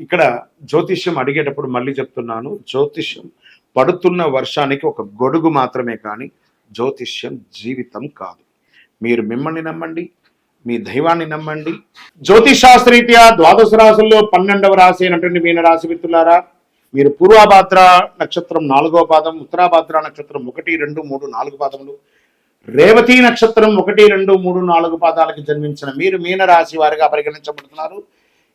ఇక్కడ జ్యోతిష్యం అడిగేటప్పుడు మళ్ళీ చెప్తున్నాను. జ్యోతిష్యం పడుతున్న వర్షానికి ఒక గొడుగు మాత్రమే కానీ జ్యోతిష్యం జీవితం కాదు. మీరు మిమ్మల్ని నమ్మండి మీ దైవాన్ని నమ్మండి. జ్యోతిషాస్త్రీత్యా ద్వాదశ రాశుల్లో పన్నెండవ రాశి అయినటువంటి మీన రాశి మిత్రులారా మీరు పూర్వాభాద్ర నక్షత్రం నాలుగో పాదం ఉత్తరాభాద్ర నక్షత్రం ఒకటి రెండు మూడు నాలుగు పాదములు రేవతి నక్షత్రం ఒకటి రెండు మూడు నాలుగు పాదాలకు జన్మించిన మీరు మీన రాశి వారిగా పరిగణించబడుతున్నారు.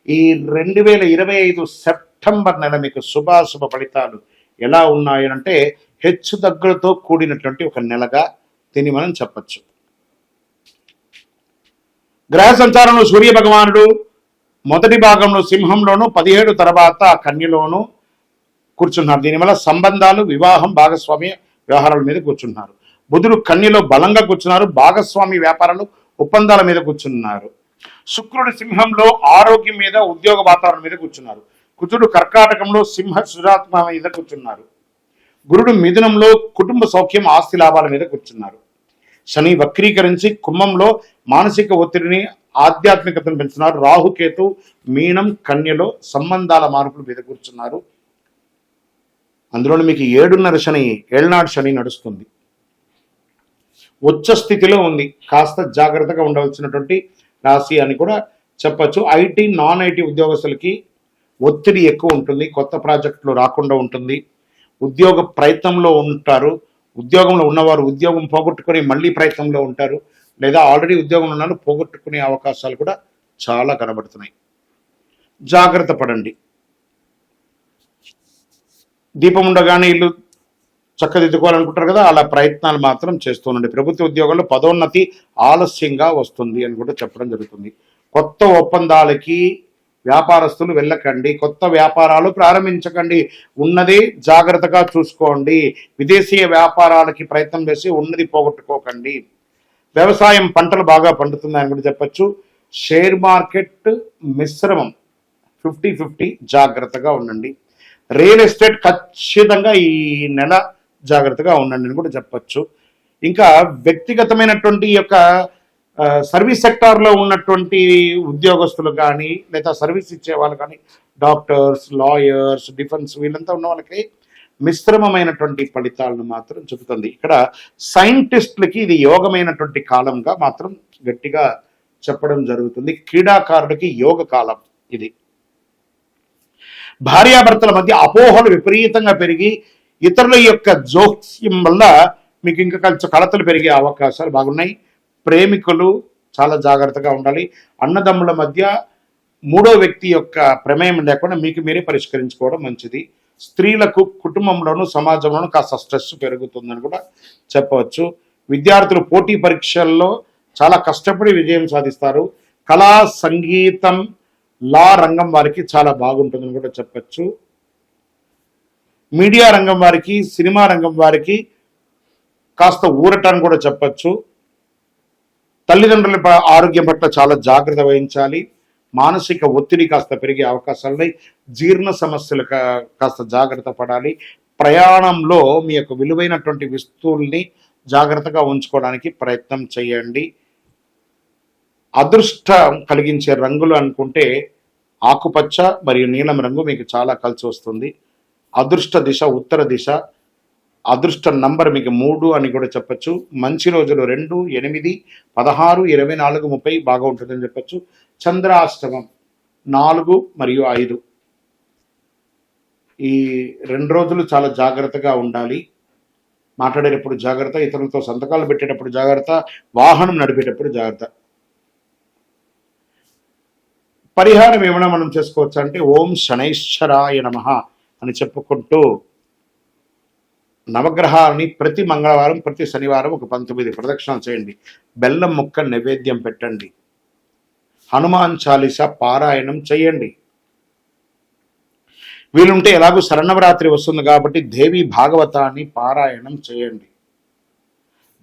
ఈ రెండు వేల ఇరవై ఐదు సెప్టెంబర్ నెల మీకు శుభాశుభ ఫలితాలు ఎలా ఉన్నాయనంటే హెచ్చు దగ్గులతో కూడినటువంటి ఒక నెలగా దీన్ని మనం చెప్పచ్చు. గ్రహ సంచారంలో సూర్య భగవానుడు మొదటి భాగంలో సింహంలోను పదిహేడు తర్వాత కన్యలోను కూర్చున్నారు. దీనివల్ల సంబంధాలు వివాహం భాగస్వామి వ్యవహారాల మీద కూర్చున్నారు. బుధుడు కన్యలో బలంగా కూర్చున్నారు భాగస్వామి వ్యాపారాలు ఒప్పందాల మీద కూర్చున్నారు. శుక్రుడు సింహంలో ఆరోగ్యం మీద ఉద్యోగ వాతావరణం మీద కూర్చున్నారు. కుజుడు కర్కాటకంలో సింహ సురాత్మ మీద కూర్చున్నారు. గురుడు మిథునంలో కుటుంబ సౌఖ్యం ఆస్తి లాభాల మీద కూర్చున్నారు. శని వక్రీకరించి కుంభంలో మానసిక ఒత్తిడిని ఆధ్యాత్మికతను పెంచుతున్నారు. రాహుకేతు మీనం కన్యలో సంబంధాల మార్పులు మీద కూర్చున్నారు. అందులో మీకు ఏడున్నర శని ఏళ్ళనాడు శని నడుస్తుంది. ఉచ్చ స్థితిలో ఉంది. కాస్త జాగ్రత్తగా ఉండవలసినటువంటి రాశి అని కూడా చెప్పచ్చు. ఐటీ నాన్ ఐటీ ఉద్యోగస్తులకి ఒత్తిడి ఎక్కువ ఉంటుంది కొత్త ప్రాజెక్టులు రాకుండా ఉంటుంది. ఉద్యోగ ప్రయత్నంలో ఉంటారు. ఉద్యోగంలో ఉన్నవారు ఉద్యోగం పోగొట్టుకుని మళ్ళీ ప్రయత్నంలో ఉంటారు. లేదా ఆల్రెడీ ఉద్యోగంలో ఉన్నారు పోగొట్టుకునే అవకాశాలు కూడా చాలా కనబడుతున్నాయి. జాగ్రత్త పడండి. దీపం ఉండగానే ఇల్లు చక్కదిద్దుకోవాలనుకుంటారు కదా అలా ప్రయత్నాలు మాత్రం చేస్తుండండి. ప్రభుత్వ ఉద్యోగాల్లో పదోన్నతి ఆలస్యంగా వస్తుంది అని కూడా చెప్పడం జరుగుతుంది. కొత్త ఒప్పందాలకి వ్యాపారస్తులు వెళ్ళకండి కొత్త వ్యాపారాలు ప్రారంభించకండి. ఉన్నది జాగ్రత్తగా చూసుకోండి. విదేశీయ వ్యాపారాలకి ప్రయత్నం చేసి ఉన్నది పోగొట్టుకోకండి. వ్యవసాయం పంటలు బాగా పండుతుందని కూడా చెప్పచ్చు. షేర్ మార్కెట్ మిశ్రమం ఫిఫ్టీ ఫిఫ్టీ జాగ్రత్తగా ఉండండి. రియల్ ఎస్టేట్ ఖచ్చితంగా ఈ నెల జాగ్రత్తగా ఉండండి అని కూడా చెప్పచ్చు. ఇంకా వ్యక్తిగతమైనటువంటి యొక్క సర్వీస్ సెక్టార్లో ఉన్నటువంటి ఉద్యోగస్తులు కానీ లేదా సర్వీస్ ఇచ్చే వాళ్ళు కానీ డాక్టర్స్ లాయర్స్ డిఫెన్స్ వీళ్ళంతా ఉన్న వాళ్ళకి మిశ్రమమైనటువంటి ఫలితాలను మాత్రం చెబుతుంది. ఇక్కడ సైంటిస్టులకి ఇది యోగమైనటువంటి కాలంగా మాత్రం గట్టిగా చెప్పడం జరుగుతుంది. క్రీడాకారుడికి యోగ కాలం ఇది. భార్యాభర్తల మధ్య అపోహలు విపరీతంగా పెరిగి ఇతరుల యొక్క జోక్యం వల్ల మీకు ఇంకా కొంచెం కలతలు పెరిగే అవకాశాలు బాగున్నాయి. ప్రేమికులు చాలా జాగ్రత్తగా ఉండాలి. అన్నదమ్ముల మధ్య మూడో వ్యక్తి యొక్క ప్రమేయం లేకుండా మీకు మీరే పరిష్కరించుకోవడం మంచిది. స్త్రీలకు కుటుంబంలోనూ సమాజంలోనూ కాస్త స్ట్రెస్ పెరుగుతుందని కూడా చెప్పవచ్చు. విద్యార్థులు పోటీ పరీక్షల్లో చాలా కష్టపడి విజయం సాధిస్తారు. కళా సంగీతం లా రంగం వారికి చాలా బాగుంటుందని కూడా చెప్పచ్చు. మీడియా రంగం వారికి సినిమా రంగం వారికి కాస్త ఊరటం కూడా చెప్పచ్చు. తల్లిదండ్రుల ఆరోగ్యం పట్ల చాలా జాగ్రత్త వహించాలి. మానసిక ఒత్తిడి కాస్త పెరిగే అవకాశాలు ఉన్నాయి. జీర్ణ సమస్యలు కా- కాస్త జాగ్రత్త పడాలి. ప్రయాణంలో మీ యొక్క విలువైనటువంటి వస్తువుల్ని జాగ్రత్తగా ఉంచుకోవడానికి ప్రయత్నం చేయండి. అదృష్టం కలిగించే రంగులు అనుకుంటే ఆకుపచ్చ మరియు నీలం రంగు మీకు చాలా కలిసి వస్తుంది. అదృష్ట దిశ ఉత్తర దిశ. అదృష్ట నంబర్ మీకు మూడు అని కూడా చెప్పచ్చు. మంచి రోజులు రెండు ఎనిమిది పదహారు ఇరవై నాలుగు ముప్పై బాగా ఉంటుందని చెప్పచ్చు. చంద్రాష్టమం నాలుగు మరియు ఐదు. ఈ రెండు రోజులు చాలా జాగ్రత్తగా ఉండాలి. మాట్లాడేటప్పుడు జాగ్రత్త ఇతరులతో సంతకాలు పెట్టేటప్పుడు జాగ్రత్త వాహనం నడిపేటప్పుడు జాగ్రత్త. పరిహారం ఏమైనా మనం చేసుకోవచ్చు అంటే ఓం శనైశ్వరాయ నమ. అని చెప్పుకుంటూ నవగ్రహాలని ప్రతి మంగళవారం ప్రతి శనివారం ఒక పంతొమ్మిది ప్రదక్షిణలు చేయండి. బెల్లం ముక్క నైవేద్యం పెట్టండి. హనుమాన్ చాలీస పారాయణం చేయండి. వీలుంటే ఎలాగో శరణవరాత్రి వస్తుంది కాబట్టి దేవి భాగవతాన్ని పారాయణం చేయండి.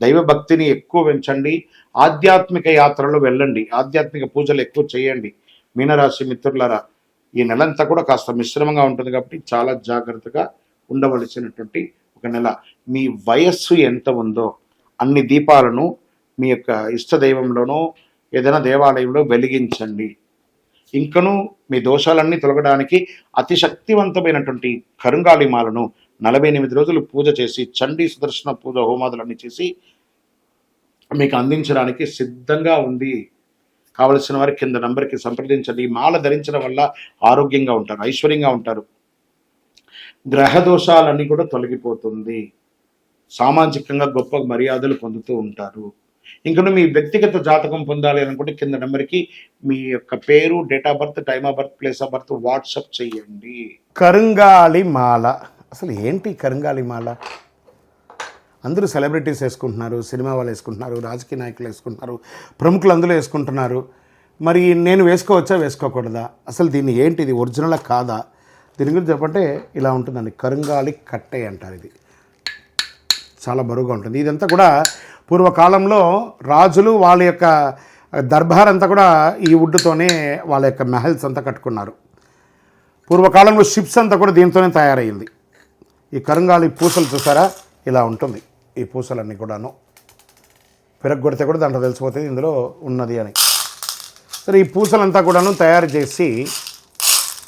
దైవ భక్తిని ఎక్కువ పెంచండి. ఆధ్యాత్మిక యాత్రలు వెళ్ళండి. ఆధ్యాత్మిక పూజలు ఎక్కువ చేయండి. మీనరాశి మిత్రులరా ఈ నెలంతా కూడా కాస్త మిశ్రమంగా ఉంటుంది కాబట్టి చాలా జాగ్రత్తగా ఉండవలసినటువంటి ఒక నెల. మీ వయస్సు ఎంత ఉందో అన్ని దీపాలను మీ యొక్క ఇష్టదైవంలోనో ఏదైనా దేవాలయంలో వెలిగించండి. ఇంకనూ మీ దోషాలన్నీ తొలగడానికి అతి శక్తివంతమైనటువంటి కరుంగాలిమాలను నలభై ఎనిమిది రోజులు పూజ చేసి చండీ సుదర్శన పూజ హోమాదులన్నీ చేసి మీకు అందించడానికి సిద్ధంగా ఉంది. కావలసిన వారి కింద నంబర్కి సంప్రదించండి. ఈ మాల ధరించడం వల్ల ఆరోగ్యంగా ఉంటారు ఐశ్వర్యంగా ఉంటారు. గ్రహ దోషాలన్నీ కూడా తొలగిపోతుంది. సామాజికంగా గొప్ప మర్యాదలు పొందుతూ ఉంటారు. ఇంకను మీ వ్యక్తిగత జాతకం పొందాలి అనుకుంటే కింద నెంబర్కి మీ యొక్క పేరు date of birth time of birth place of birth WhatsApp చేయండి. కరుంగాలి మాల. అసలు ఏంటి కరుంగాలి మాల? అందరూ సెలబ్రిటీస్ వేసుకుంటున్నారు సినిమా వాళ్ళు వేసుకుంటున్నారు రాజకీయ నాయకులు వేసుకుంటున్నారు ప్రముఖులు అందరూ వేసుకుంటున్నారు. మరి నేను వేసుకోవచ్చా వేసుకోకూడదా? అసలు దీన్ని ఏంటి ఇది ఒరిజినల్ కాదా? దీని గురించి చెప్పంటే ఇలా ఉంటుందండి. కరుంగాలి కట్టే అంటారు ఇది. చాలా బరువుగా ఉంటుంది. ఇదంతా కూడా పూర్వకాలంలో రాజులు వాళ్ళ యొక్క దర్బార్ అంతా కూడా ఈ వుడ్తోనే వాళ్ళ యొక్క మెహల్స్ అంతా కట్టుకున్నారు. పూర్వకాలంలో షిప్స్ అంతా కూడా దీంతోనే తయారైంది ఈ కరుంగాలి పూసలు చూసారా? ఇలా ఉంటుంది. ఈ పూసలన్నీ కూడాను పిరగొడితే కూడా దాంట్లో తెలిసిపోతుంది ఇందులో ఉన్నది అని. సరే ఈ పూసలంతా కూడాను తయారు చేసి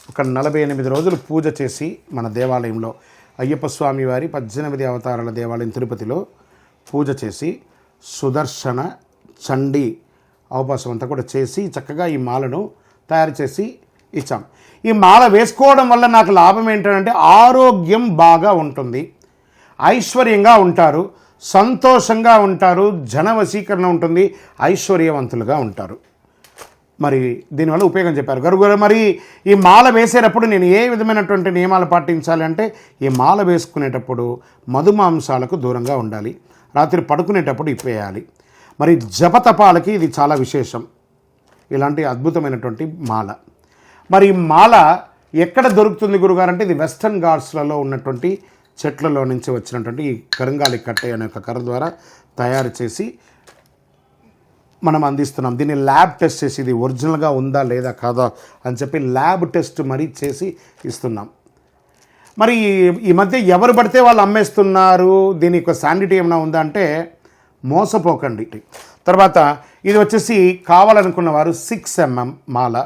ఒక నలభై ఎనిమిది రోజులు పూజ చేసి మన దేవాలయంలో అయ్యప్ప స్వామి వారి పద్దెనిమిది అవతారాల దేవాలయం తిరుపతిలో పూజ చేసి సుదర్శన చండీ అవకాశం అంతా కూడా చేసి చక్కగా ఈ మాలను తయారు చేసి ఇచ్చాం. ఈ మాల వేసుకోవడం వల్ల నాకు లాభం ఏంటంటే ఆరోగ్యం బాగా ఉంటుంది. ఐశ్వర్యంగా ఉంటారు సంతోషంగా ఉంటారు జన వశీకరణ ఉంటుంది ఐశ్వర్యవంతులుగా ఉంటారు. మరి దీనివల్ల ఉపయోగం చెప్పారు. గరుగురు మరి ఈ మాల వేసేటప్పుడు నేను ఏ విధమైనటువంటి నియమాలు పాటించాలి అంటే ఈ మాల వేసుకునేటప్పుడు మధుమాంసాలకు దూరంగా ఉండాలి రాత్రి పడుకునేటప్పుడు ఇప్పేయాలి. మరి జపతపాలకి ఇది చాలా విశేషం. ఇలాంటి అద్భుతమైనటువంటి మాల. మరి మాల ఎక్కడ దొరుకుతుంది గురుగారు అంటే ఇది వెస్టర్న్ ఘాట్స్లలో ఉన్నటువంటి చెట్లలో నుంచి వచ్చినటువంటి ఈ కరంగాలి కట్టె అనే ఒక కర్ర ద్వారా తయారు చేసి మనం అందిస్తున్నాం. దీన్ని ల్యాబ్ టెస్ట్ చేసి ఇది ఒరిజినల్గా ఉందా లేదా కాదా అని చెప్పి ల్యాబ్ టెస్ట్ మరీ చేసి ఇస్తున్నాం. మరి ఈ- ఈ మధ్య ఎవరు పడితే వాళ్ళు అమ్మేస్తున్నారు? దీని యొక్క శాండిటీ ఏమైనా ఉందా అంటే మోసపోకండి. తర్వాత ఇది వచ్చేసి కావాలనుకున్న వారు సిక్స్ ఎంఎం మాల